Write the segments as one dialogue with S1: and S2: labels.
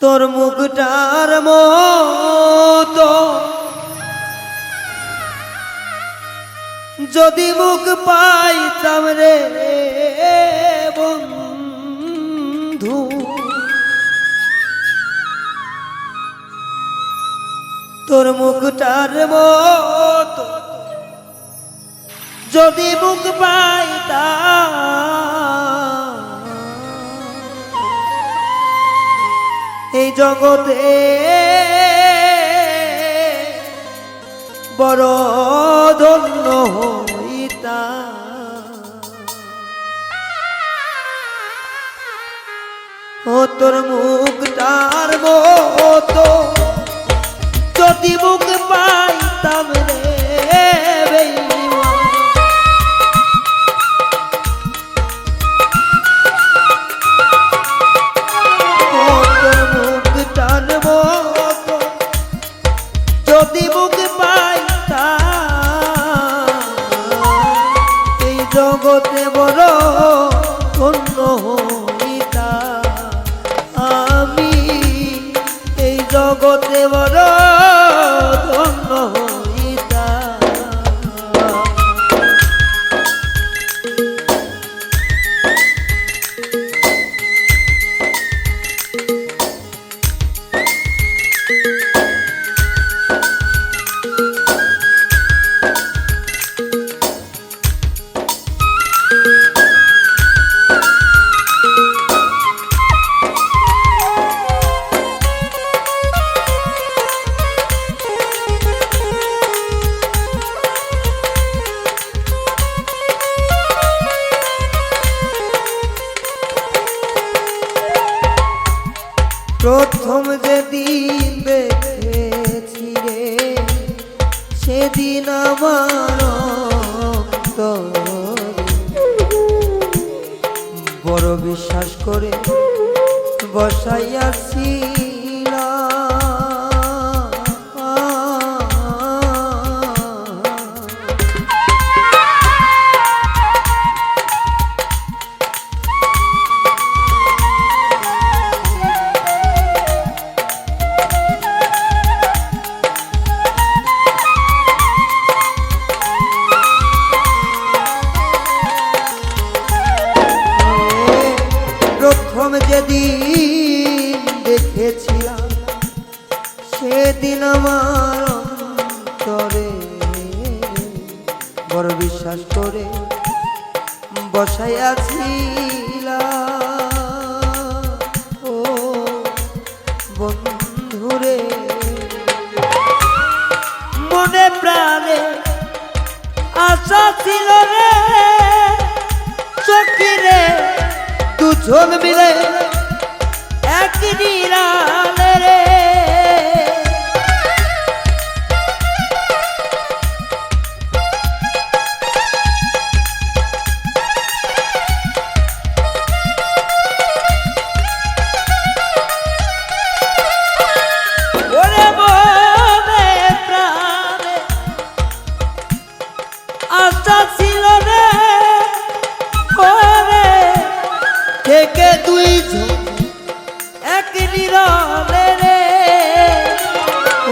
S1: তোর মুখটার মতো। যদি মুখ পাইতাম রে বন্ধু। তোর মুখটার মতো। যদি মুখ পাইতাম এই জগতে বড় ধন্য হইতা ও তোর মুখ তার মতো যদি মুখ পাইতাম জগতে বড় Pro আমার অন্তরে। বড় বিশ্বাস করে বসাইয়াছিলাম ও বন্ধুরে, মনে প্রাণে আশা ছিল রে। চোখি রে দুজন মিলে এক নিরালে রে।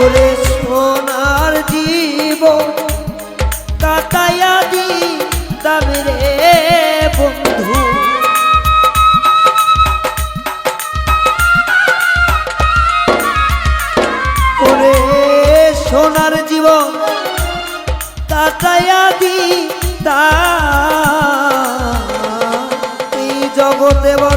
S1: ওরে সোনার জীবন কাটাইয়া দি দামি রে বন্ধু। ওরে সোনার জীবন কাটাইয়া দি তা জগতে বড়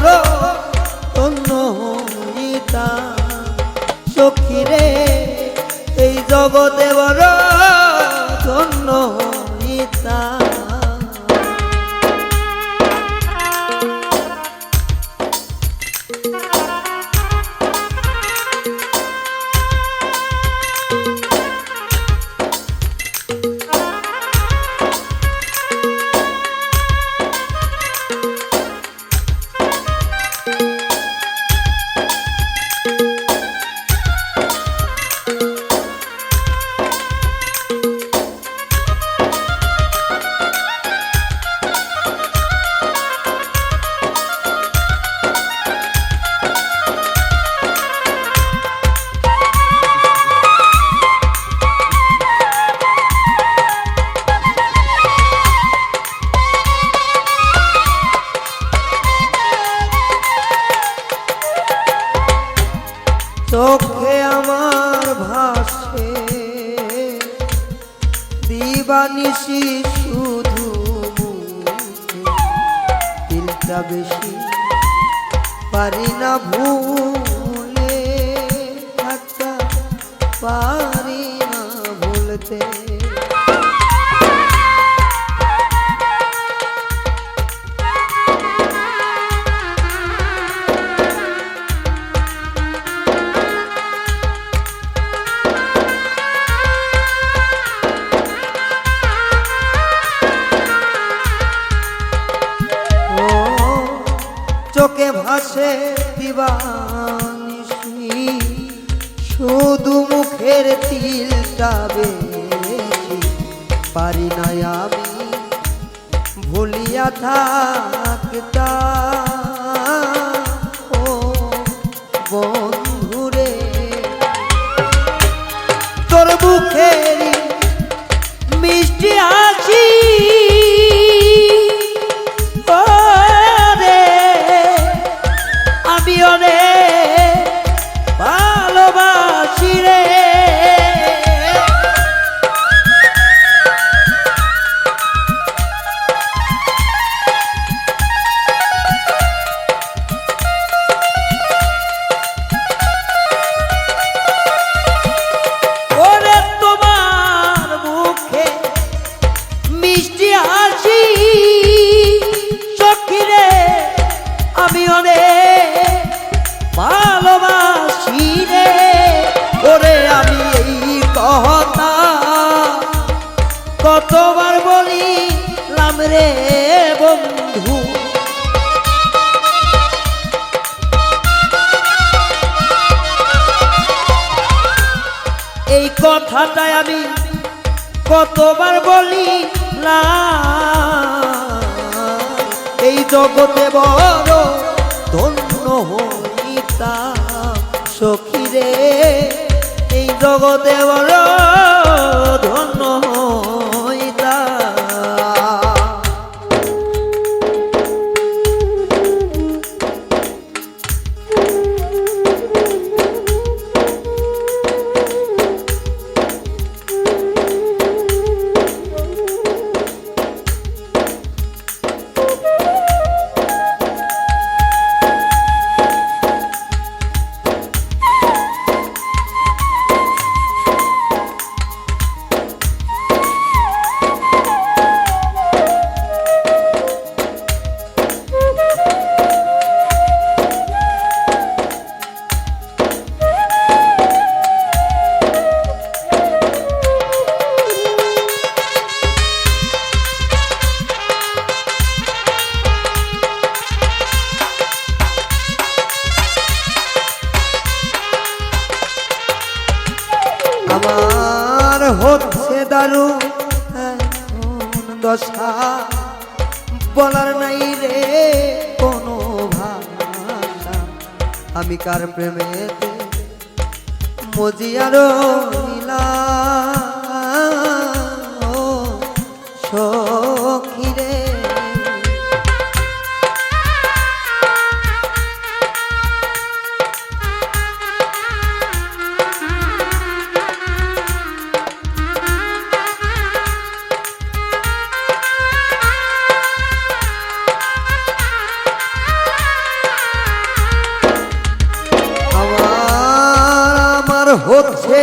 S1: দিবানিশি শুধু দিলটা বেশি পারি না ভুলে থাকতে পারি দিবানিশি শুধু মুখের তিলটা বেশি পারি না আমি ভুলিয়া থাকতা আমি রে ভালোবাসি রে। ওরে আমি অনেক ভালোবাসি রে। ওরে আমি এই কথা কতবার বলিলাম রে বন্ধু। এই কথাটাই আমি কতবার বলি না এই জগতে বড় সখী রে এই জগতে বড় ধন্য বলার নাই রে কোনো ভাষা। আমি কার প্রেমেতে মজিয়ার নীলা হচ্ছে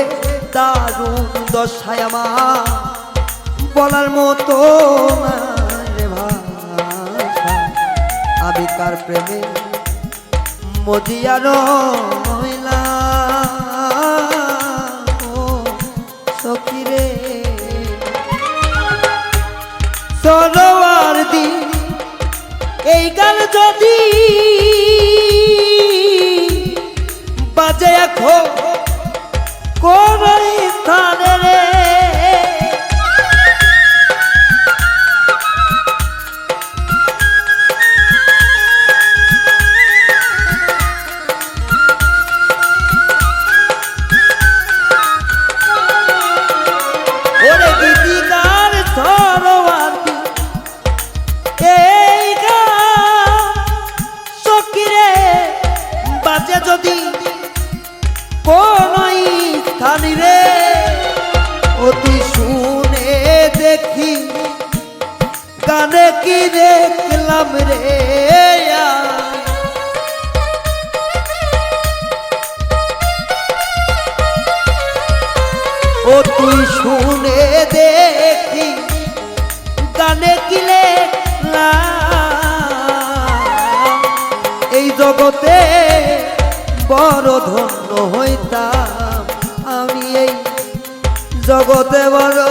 S1: দারুণ দশায় আমার। বলার মতো না আমি কার প্রেমে মজিয়ার মহিলা সখী রে সরোয়ার দিন এই গান যদি বাজে এখন কি দেখলাম রে ও তুই শুনে দেখি, গানে কিলে এই জগতে বড় ধন্য হইতাম আমি, এই জগতে বড়